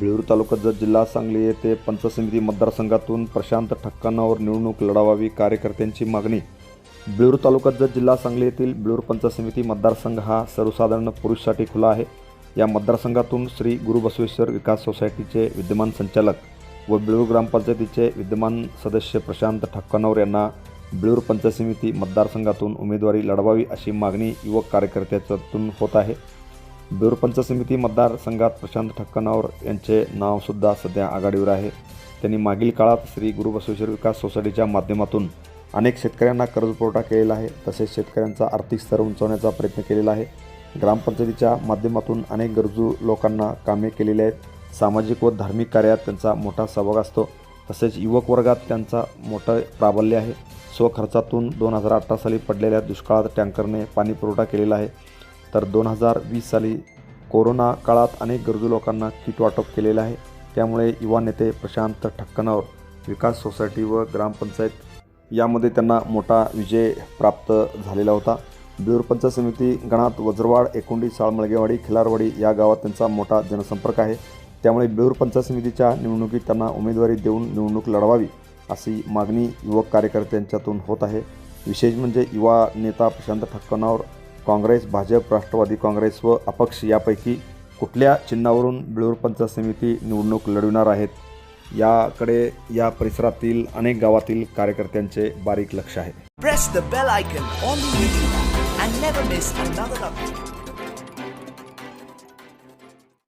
बेळूर तालुक्यात जत जिल्हा सांगली येथे पंचसमिती मतदारसंघातून प्रशांत ठक्कांवर निवडणूक लढवावी कार्यकर्त्यांची मागणी. बेळूर तालुक्यात जत जिल्हा सांगली येथील बेळूर पंचसमिती मतदारसंघ हा सर्वसाधारण पुरुषसाठी खुला आहे. या मतदारसंघातून श्री गुरु बसवेश्वर विकास सोसायटीचे विद्यमान संचालक व बेळूर ग्रामपंचायतीचे विद्यमान सदस्य प्रशांत ठक्कानवर यांना बेळूर पंचसमिती मतदारसंघातून उमेदवारी लढवावी अशी मागणी युवक कार्यकर्त्याच्यातून होत आहे. बिळूर समिती मतदारसंघात प्रशांत ठक्कनावर यांचे नावसुद्धा सध्या आघाडीवर आहे. त्यांनी मागील काळात श्री गुरु बसवेश्वर विकास सोसायटीच्या माध्यमातून अनेक शेतकऱ्यांना कर्जपुरवठा केलेला आहे. तसेच शेतकऱ्यांचा आर्थिक स्तर उंचवण्याचा प्रयत्न केलेला आहे. ग्रामपंचायतीच्या माध्यमातून अनेक गरजू लोकांना कामे केलेली आहेत. सामाजिक व धार्मिक कार्यात त्यांचा मोठा सहभाग असतो. तसेच युवक वर्गात त्यांचा मोठं प्राबल्य आहे. स्वखर्चातून दोन हजार अठरा साली पडलेल्या दुष्काळात टँकरने पाणीपुरवठा केलेला आहे. तर दोन हजार वीस साली कोरोना काळात अनेक गरजू लोकांना किट वाटप केलेलं आहे. त्यामुळे युवा नेते प्रशांत ठक्कनावर विकास सोसायटी व ग्रामपंचायत यामध्ये त्यांना मोठा विजय प्राप्त झालेला होता. बिळूरपंचायत समिती गणात वज्रवाड एकोंडी साळमळगेवाडी खिलारवाडी या गावात त्यांचा मोठा जनसंपर्क आहे. त्यामुळे बिळूर पंचायत समितीच्या निवडणुकीत त्यांना उमेदवारी देऊन निवडणूक लढवावी अशी मागणी युवक कार्यकर्त्यांच्यातून होत आहे. विशेष म्हणजे युवा नेता प्रशांत ठक्कनावर काँग्रेस भाजप राष्ट्रवादी काँग्रेस व अपक्ष यापैकी कुठल्या चिन्हावरून बिळूर पंचायत समिती निवडणूक लढविणार आहेत? याकडे या परिसरातील अनेक गावातील कार्यकर्त्यांचे बारीक लक्ष आहे.